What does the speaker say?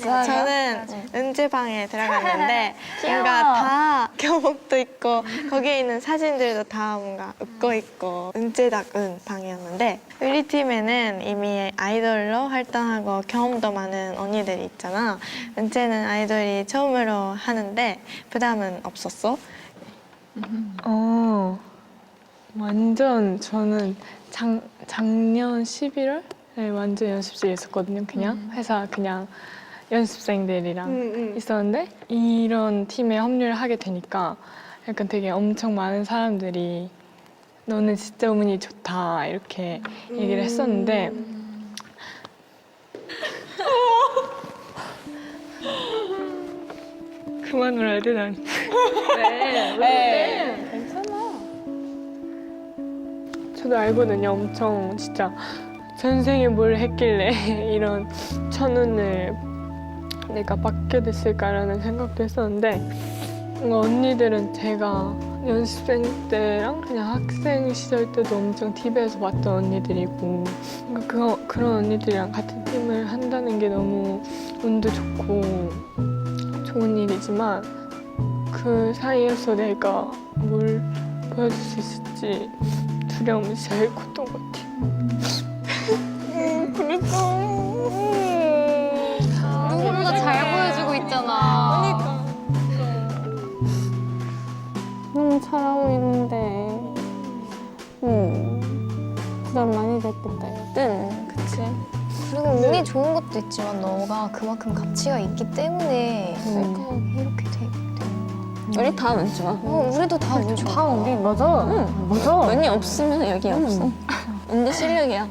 저는 은지방에 들어갔는데 뭔가 다 교복도 있고 거기에 있는 사진들도 다 뭔가 웃고 있고 은지닭은 방이었는데 우리 팀에는 이미 아이돌로 활동하고 경험도 많은 언니들이 있잖아. 은지는 아이돌이 처음으로 하는데 부담은 없었어? 어, 완전 저는 작, 작년 11월에 완전 연습실에 있었거든요. 그냥 회사 그냥 연습생들이랑 있었는데 이런 팀에 합류를 하게 되니까 약간 되게 엄청 많은 사람들이 너는 진짜 운이 좋다. 이렇게 얘기를 했었는데 그만 울어야 돼 난. 저도 알거든요. 엄청. 진짜 전생에 뭘 했길래 이런 천운을 내가 받게 됐을까라는 생각도 했었는데 언니들은 제가 연습생 때랑 그냥 학생 시절 때도 엄청 TV에서 봤던 언니들이고 그, 그런 언니들이랑 같은 팀을 한다는 게 너무 운도 좋고 좋은 일이지만 그 사이에서 내가 뭘 보여줄 수 있을지 두려움이 제일 컸던 것 같아요. 누구보 너무 잘하고 있는데 음 부담 많이 됐겠다 여튼 그치? 그리고 운이 좋은 것도 있지만 너가 그만큼 가치가 있기 때문에 이렇게 돼. 우리 다운 좋아 어, 우리도 다운 좋아. 다 우리 맞아 응 맞아 운이 없으면 여기 없어. 운도 실력이야.